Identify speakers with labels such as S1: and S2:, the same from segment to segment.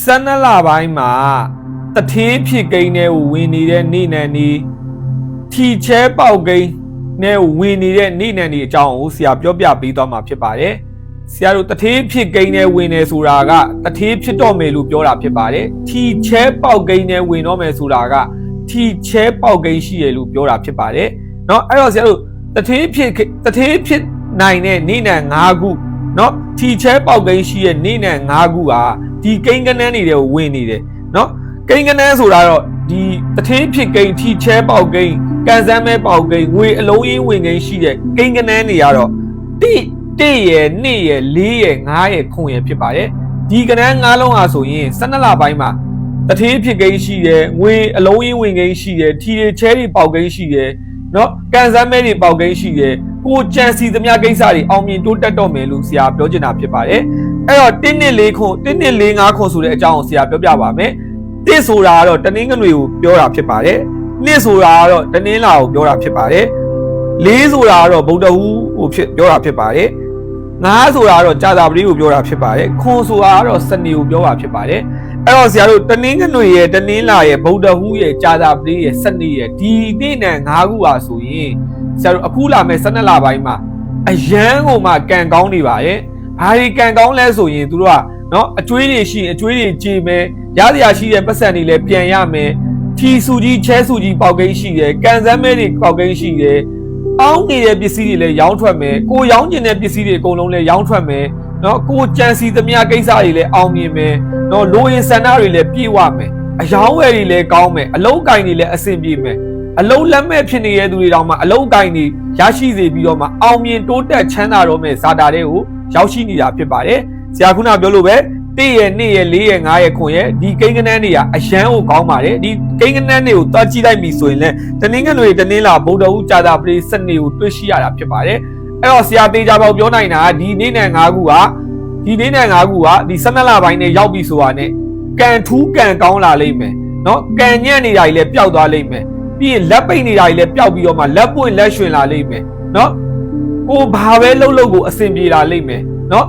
S1: 12လပိုင်းမှာတထေးဖြစ်ကိန်းနဲ့ဝင်နေတဲ့နေနံနေထီချဲပေါက်ကိန်းနဲ့ဝင်နေတဲ့နေနံနေအကြောင်းကိုဆရာပြောပြပေးသွားမှာဖြစ်ပါတယ်ဆရာတို့တထေးဖြစ်ကိန်းနဲ့ဝင်နေဆိုတာကတထေးဖြစ်တော့မယ်လို့ပြောတာဖြစ်ပါတယ်ထီချဲပေါက်ကိန်းနဲ့ဝင်တော့မယ်ဆိုတာကထီချဲပေါက်ကိန်းရှိရလို့ပြောတာဖြစ်ပါတယ်เนาะအဲ့တော့ဆရာတို့တထေးဖြစ်တထေးဖြစ်နိုင်တဲ့နေနံ၅ခုเนาะထီချဲပေါက်ကိန်းရှိရဲ့နေနံ၅ခုဟာ ဒီကိန်းကနန်းတွေကိုဝင်နေတယ်နော်ကိန်းကနန်းဆိုတာတော့ဒီတထင်းဖြစ်ကိန်းထီချဲပေါက်ကိန်းကန်စမ်းမဲပေါက်ကိန်းငွေအလုံးကြီးဝင်ကိန်းရှိတဲ့ကိန်းကနန်းတွေကတော့တိတိရယ်နှစ်ရယ်လေးရယ်ငါးရယ်ခုံရယ်ဖြစ်ပါတယ်ဒီကနန်းငါးလုံးဟာဆိုရင်12လပိုင်းမှာတထင်းဖြစ်ကိန်းရှိတယ်ငွေအလုံးကြီးဝင်ကိန်းရှိတယ်ထီတွေချဲတွေပေါက်ကိန်းရှိတယ်နော်ကန်စမ်းမဲတွေပေါက်ကိန်းရှိတယ်ကိုကြံစီသမျှကိစ္စတွေအောင်မြင်တိုးတက်တော့မယ်လို့ဆရာပြောချင်တာဖြစ်ပါတယ် အဲ့တော့တင်းနှစ်လေးခွန်တင်းနှစ်လေးငါးခွန်ဆိုတဲ့အကြောင်းကိုဆရာပြောပြပါမယ်တစ်ဆိုတာကတော့တနင်္ဂနွေကိုပြောတာဖြစ်ပါတယ်။နှစ်ဆိုတာကတော့တနင်္လာကိုပြောတာဖြစ်ပါတယ်။လေးဆိုတာကတော့ဗုဒ္ဓဟူးကိုဖြစ်ပြောတာဖြစ်ပါတယ်။ငါးဆိုတာကတော့ကြာသာပတိကိုပြောတာဖြစ်ပါတယ်။ခွန်ဆိုတာကတော့စနေကိုပြောတာဖြစ်ပါတယ်။အဲ့တော့ဆရာတို့တနင်္ဂနွေရဲ့တနင်္လာရဲ့ဗုဒ္ဓဟူးရဲ့ကြာသာပတိရဲ့စနေရဲ့ဒီနေ့နဲ့ငါးခုဟာဆိုရင်ဆရာတို့အခုလာမယ့်12လပိုင်းမှာအရန်ကိုမှကံကောင်းနေပါရဲ့။ ဘာဒီကံကောင်းလဲဆိုရင်သူတို့ကနော်အကျွေးတွေရှိရင်အကျွေးတွေကြေမယ်ရစရာရှိတဲ့ပတ်စံတွေလည်းပြန်ရမယ်ထီစုကြီးချဲစုကြီးပေါက်ကိန်းရှိတယ်ကန်စမ်းမဲတွေပေါက်ကိန်းရှိတယ်အောင်းနေတဲ့ပစ္စည်းတွေလည်းရောင်းထွက်မယ်ကိုရောင်းကျင်တဲ့ပစ္စည်းတွေအကုန်လုံးလည်းရောင်းထွက်မယ်နော်ကိုကြံစီသမျှကိစ္စတွေလည်းအောင်မြင်မယ်နော်လိုရင်ဆန္ဒတွေလည်းပြည့်ဝမယ်အယောင်းဝယ်တွေလည်းကောင်းမယ်အလုံးကင်တွေလည်းအဆင်ပြေမယ် အလုံးလက်မဲ့ဖြစ်နေတဲ့သူတွေတောင်မှအလုံးကင်တွေရရှိစေပြီးတော့မှအောင်မြင်တိုးတက်ချမ်းသာတော့မယ်ဇာတာတွေကိုရောက်ရှိနေတာဖြစ်ပါတယ်ဆရာခုနပြောလို့ပဲ1ရဲ့2ရဲ့4ရဲ့5ရဲ့9ရဲ့ဒီကိန်းကနန်းတွေကအရန်ကိုကောင်းပါတယ်ဒီကိန်းကနန်းတွေကိုတွားကြည့်လိုက်ပြီဆိုရင်လည်းတနင်္ဂနွေတနင်္လာဗုဒ္ဓဟူးကြာတာပရိစနေကိုတွေ့ရှိရတာဖြစ်ပါတယ်အဲ့တော့ဆရာသေးကြပေါ့ပြောနိုင်တာကဒီနေ့နဲ့5ခုကဒီနေ့နဲ့5ခုကဒီ12လပိုင်းနဲ့ရောက်ပြီဆိုတာနဲ့ကံထူးကံကောင်းလာလိမ့်မယ်နော်ကံညံ့နေတာကြီးလည်းပျောက်သွားလိမ့်မယ် ပြီးရင်လက်ပိတ်နေတာကြီးလည်းပျောက်ပြီးတော့မှလက်ပွင့်လက်ရွှင်လာလိမ့်မယ်နော်ကိုဘာပဲလှုပ်လှုပ်ကိုအဆင်ပြေလာလိမ့်မယ်နော်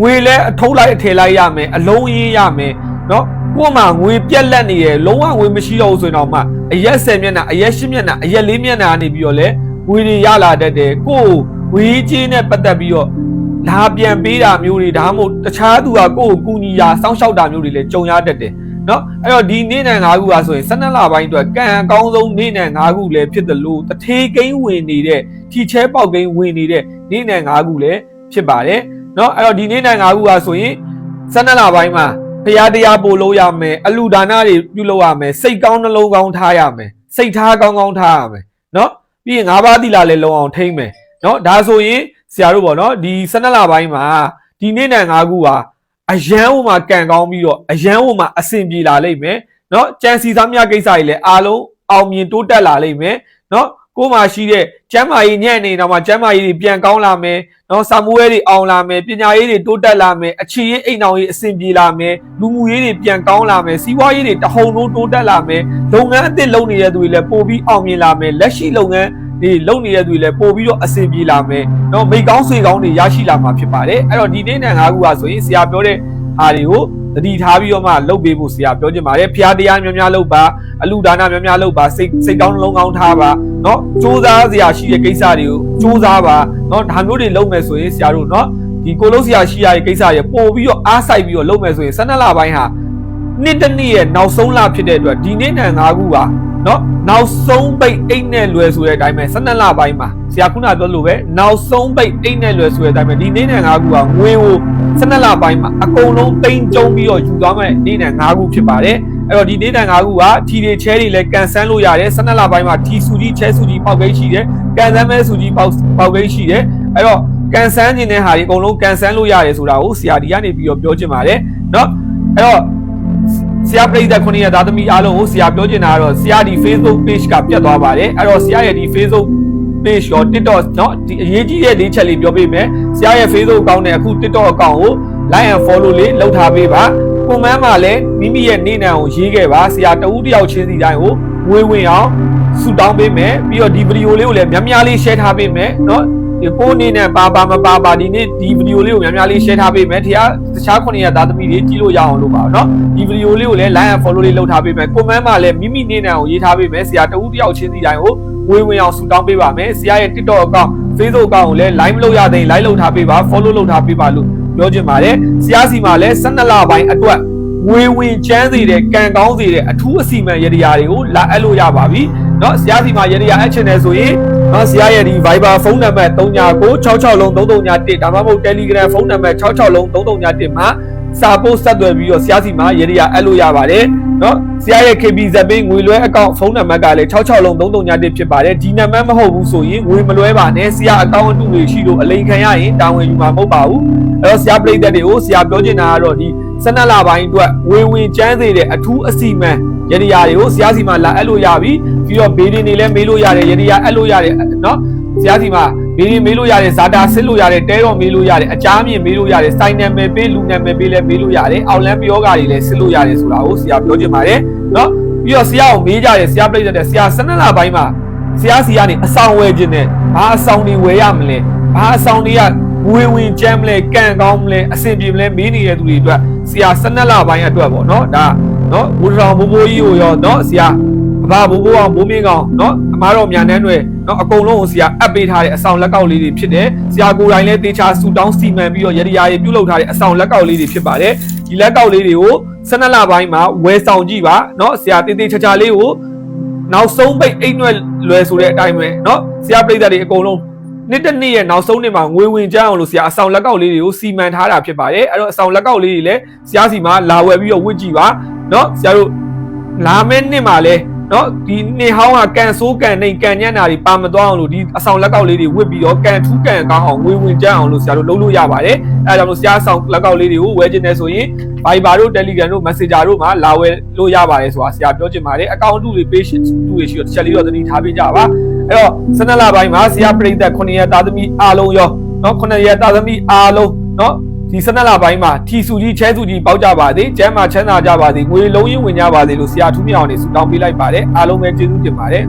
S1: ငွေလည်းအထုတ်လိုက်အထည်လိုက်ရမယ်အလုံးရင်းရမယ်နော်ကို့မှာငွေပြက်လက်နေရလုံးဝငွေမရှိတော့ဘူးဆိုရင်တော့မှအရက်10မျက်နှာအရက်10မျက်နှာအရက်4မျက်နှာနေပြီးတော့လဲငွေတွေရလာတတ်တယ်ကို့ငွေကြီးနဲ့ပတ်သက်ပြီးတော့လာပြန်ပေးတာမျိုးတွေဒါမှမဟုတ်တခြားသူကကို့ကိုကူညီရာစောင့်ရှောက်တာမျိုးတွေလည်းကြုံရတတ်တယ် เนาะအဲ့တော့ဒီနေ့နဲ့၅ခုကဆိုရင်12လပိုင်းအတွက်ကံအကောင်းဆုံးနေ့နဲ့၅ခုလည်းဖြစ်တယ်လို့တထေးကိန်းဝင်နေတဲ့ထီချဲပေါက်ကိန်းဝင်နေတဲ့နေ့နဲ့၅ခုလည်းဖြစ်ပါတယ် เนาะအဲ့တော့ဒီနေ့နိုင်ငါးခုကဆိုရင်12လပိုင်းမှာဖရာတရားပို့လို့ရမယ်အလူဒါနတွေပြုလုပ်ရမယ်စိတ်ကောင်းနှလုံးကောင်းထားရမယ်စိတ်ထားကောင်းကောင်းထားရမယ်เนาะပြီးရင်ငါးပါးသီလလည်းလုံအောင်ထိမ့်မယ်เนาะဒါဆိုရင်ဆရာတို့ပေါ့เนาะဒီ12လပိုင်းမှာဒီနေ့နိုင်ငါးခုဟာ အရန်ဟိုမှာကန်ကောင်းပြီးတော့အရန်ဟိုမှာအဆင်ပြေလာလိမ့်မယ်နော်ကြံစီသားများကိစ္စတွေလည်းအားလုံးအောင်မြင်တိုးတက်လာလိမ့်မယ်နော်ကိုမှရှိတဲ့ကျမ်းမာရေးညံ့နေတော့မှကျမ်းမာရေးတွေပြန်ကောင်းလာမယ်နော်စာမွေးတွေအောင်လာမယ်ပညာရေးတွေတိုးတက်လာမယ်အခြေရေးအိမ်တော်ရေးအဆင်ပြေလာမယ်လူမှုရေးတွေပြန်ကောင်းလာမယ်စီးပွားရေးတွေတဟုန်လုံးတိုးတက်လာမယ်လုပ်ငန်းအသစ်လုပ်နေတဲ့သူတွေလည်းပိုပြီးအောင်မြင်လာမယ်လက်ရှိလုပ်ငန်း တွေလုပ်နေတဲ့သူတွေလည်းပို့ပြီးတော့အဆင်ပြေလာမယ်။နော်မိကောင်းဆွေကောင်းတွေရရှိလာမှာဖြစ်ပါတယ်။အဲ့တော့ဒီနေ့နဲ့ငါးခုကဆိုရင်ဆရာပြောတဲ့အားတွေကိုတတိထားပြီးတော့မှလုပ်ပေးဖို့ဆရာပြောချင်ပါတယ်ဖျားတရားများများလုပ်ပါအလူဒါနများများလုပ်ပါစိတ်စိတ်ကောင်းနှလုံးကောင်းထားပါเนาะစူးစမ်းစရာရှိတဲ့ကိစ္စတွေကိုစူးစမ်းပါเนาะဒါမျိုးတွေလုပ်မယ်ဆိုရင်ဆရာတို့เนาะဒီကိုလုံးစရာရှိရတဲ့ကိစ္စတွေပို့ပြီးတော့အားစိုက်ပြီးတော့လုပ်မယ်ဆိုရင်12လပိုင်းဟာနှစ်တစ်နှစ်ရဲ့နောက်ဆုံးလဖြစ်တဲ့အတွက်ဒီနေ့နဲ့၅ခုပါ เนาะနောက်ဆုံးပိတ်အိတ်နဲ့လွယ်ဆိုတဲ့အတိုင်းပဲ12လပိုင်းမှာဆရာခုနပြောလို့ပဲနောက်ဆုံးပိတ်အိတ်နဲ့လွယ်ဆိုတဲ့အတိုင်းပဲဒီနေ့နဲ့၅ခုကငွေကို12လပိုင်းမှာအကုန်လုံးတိမ်ကျုံပြီးတော့ယူသွားမယ်နေ့နဲ့၅ခုဖြစ်ပါတယ်အဲ့တော့ဒီနေ့နဲ့၅ခုကထီတွေချဲတွေလည်းကန်ဆန်းလို့ရတယ်12လပိုင်းမှာထီစုကြီးချဲစုကြီးပေါက်ကိန်းရှိတယ်ကန်ဆန်းမဲစုကြီးပေါက်ပေါက်ကိန်းရှိတယ်အဲ့တော့ကန်ဆန်းခြင်းတဲ့ဟာတွေအကုန်လုံးကန်ဆန်းလို့ရတယ်ဆိုတာကိုဆရာဒီကနေပြီးတော့ပြောချင်ပါတယ်เนาะအဲ့တော့ ဆရာပြိဿခုနှစ်ရသားသမီးအားလုံးကိုဆရာပြောချင်တာကတော့ဆရာဒီ Facebook page ကပြတ်သွားပါတယ်အဲ့တော့ဆရာရဲ့ဒီ Facebook page ရော TikTok เนาะဒီအရေးကြီးတဲ့လေးချက်လေးပြောပေးမယ်ဆရာရဲ့ Facebook account နဲ့အခု TikTok account ကို like and follow လေးလုပ်ထားပေးပါကွန်မန့်မှာလည်းမိမိရဲ့နေ့နံကိုရေးခဲ့ပါဆရာတဦးတယောက်ချင်းစီတိုင်းကိုဝေဝင်အောင်ဆူတောင်းပေးမယ်ပြီးတော့ဒီဗီဒီယိုလေးကိုလည်းများများလေး share ထားပေးမယ်เนาะ ဒီကိုအနေနဲ့ပါပါမပါပါဒီနေ့ဒီဗီဒီယိုလေးကိုများများလေး share ထားပေးမယ်တရားတခြားခုနှစ်ရသားသမီးတွေကြည့်လို့ရအောင်လို့ပါเนาะဒီဗီဒီယိုလေးကိုလည်း like and follow လေးလုပ်ထားပေးမယ် comment မှာလည်းမိမိနေနဲ့ကိုရေးထားပေးမယ်ဆရာတဦးတယောက်ချင်းစီတိုင်းကိုဝင်ဝင်အောင်ဆူတောင်းပေးပါမယ်ဆရာရဲ့ TikTok account Facebook account ကိုလည်း like မလုပ်ရသေးရင် like လုပ်ထားပေးပါ follow လုပ်ထားပေးပါလို့ပြောချင်ပါတယ်ဆရာစီမှာလည်း12လပိုင်းအတွက်ဝေဝင်ချမ်းစေတဲ့ကံကောင်းစေတဲ့အထူးအစီအမံရည်ရာတွေကိုလာအပ်လို့ရပါပြီ เนาะဆရာစီမှာရည်ရာအပ်ချင်တယ်ဆိုရင်เนาะဆရာရဲ့ဒီ Viber ဖုန်းနံပါတ်399666လုံး3331ဒါမှမဟုတ် Telegram ဖုန်းနံပါတ်66လုံး3331မှာစာပို့ဆက်သွယ်ပြီးတော့ဆရာစီမှာရည်ရာအပ်လို့ရပါတယ်เนาะဆရာရဲ့ KB ဇက်ပင်းငွေလွှဲအကောင့်ဖုန်းနံပါတ်ကလည်း66လုံး3331ဖြစ်ပါတယ်ဒီနံပါတ်မဟုတ်ဘူးဆိုရင်ငွေမလွှဲပါနဲ့ဆရာအကောင့်အတုတွေရှိလို့အလိန်ခံရရင်တာဝန်ယူမှာမဟုတ်ပါဘူးအဲ့တော့ဆရာပြိသက်တွေကိုဆရာပြောချင်တာကတော့ဒီ12လပိုင်းအတွက်ဝေဝင်ကျန်းစေတဲ့အထူးအစီအမံ ယရိယာတွေကိုဆရာစီမှာလာအပ်လို့ရပြီပြီးတော့ဘေးဒင်းတွေလည်းမေးလို့ရတယ်ယရိယာအပ်လို့ရတယ်နော်ဆရာစီမှာဘေးဒင်းမေးလို့ရတယ်ဇာတာဆစ်လို့ရတယ်တဲတော်မေးလို့ရတယ်အချားမြင်မေးလို့ရတယ်စိုင်းနံပါတ်ပေးလူနံပါတ်ပေးလည်းမေးလို့ရတယ်အောက်လန်းပြောကာတွေလည်းဆစ်လို့ရတယ်ဆိုတာကိုဆရာပြောချင်ပါတယ်နော်ပြီးတော့ဆရာကိုမေးကြတယ်ဆရာပြိတ္တဲ့ဆရာ၁၂လပိုင်းမှာဆရာစီကနေအဆောင်ဝယ်ခြင်းနဲ့ဘာအဆောင်တွေဝယ်ရမလဲဘာအဆောင်တွေကဝင်ဝင်ကြမ်းမလဲကန့်ကောင်းမလဲအဆင်ပြေမလဲမေးနေတဲ့သူတွေအတွက်ဆရာ၁၂လပိုင်းအတွက်ပေါ့နော်ဒါ နော်ဘူတော်ဘိုးဘိုးကြီးကိုရောနော်ဆရာအဘဘိုးဘိုးအောင်ဘိုးမင်းကောင်နော်အမားတော်မြန်နှန်းတွေနော်အကုန်လုံးကိုဆရာအပ်ပေးထားတဲ့အဆောင်လက်ကောက်လေးတွေဖြစ်တယ်ဆရာကိုယ်တိုင်လည်းတေချာဆူတောင်းစီမံပြီးတော့ရရရာရေးပြုလုပ်ထားတဲ့အဆောင်လက်ကောက်လေးတွေဖြစ်ပါတယ်ဒီလက်ကောက်လေးတွေကို12လပိုင်းမှာဝယ်ဆောင်ကြည့်ပါနော်ဆရာတေးသေးချာချာလေးကိုနောက်ဆုံးပိတ်အိတ်နွယ်လွယ်ဆိုတဲ့အတိုင်းပဲနော်ဆရာပြိဿတွေအကုန်လုံးနှစ်တစ်နှစ်ရဲ့နောက်ဆုံးနှစ်မှာငွေဝင်ကြအောင်လို့ဆရာအဆောင်လက်ကောက်လေးတွေကိုစီမံထားတာဖြစ်ပါတယ်အဲ့တော့အဆောင်လက်ကောက်လေးတွေလည်းဆရာစီမှာလာဝယ်ပြီးတော့ဝင့်ကြည့်ပါ နော်ဆရာတို့လာမယ့်နှစ်မှာလဲနော်ဒီနှစ်ဟောင်းကကန်ဆိုးကန်နေကန်ညံ့တာတွေပါမသွားအောင်လို့ဒီအဆောင်လက်ကောက်လေးတွေဝစ်ပြီးတော့ကန်ထူးကန်ကောင်းအောင်ဝေဝင်ကြအောင်လို့ဆရာတို့လုပ်လို့ရပါတယ်အဲဒါကြောင့်လို့ဆရာအဆောင်လက်ကောက်လေးတွေကိုဝယ်ခြင်းနဲ့ဆိုရင် Viber တို့ Telegram တို့ Messenger တို့မှာလာဝယ်လို့ရပါတယ်ဆိုတာဆရာပြောချင်ပါတယ်အကောင့်တူတွေ page တူတွေရှိတော့တစ်ချက်လေးတော့သတိထားပေးကြပါအဲ့တော့12လပိုင်းမှာဆရာပြိသက်9ရက်သားသမီးအားလုံးရောနော်9ရက်သားသမီးအားလုံးနော် ဒီ၁၂လပိုင်းမှာထီစုကြီးချဲစုကြီးပေါက်ကြပါစေကျမ်းမာချမ်းသာကြပါစေငွေလုံးရင်းဝင်ကြပါစေလို့ဆရာထူးမြောင်နေဆုတောင်းပေးလိုက်ပါတယ်အားလုံးပဲကျေးဇူးတင်ပါတယ်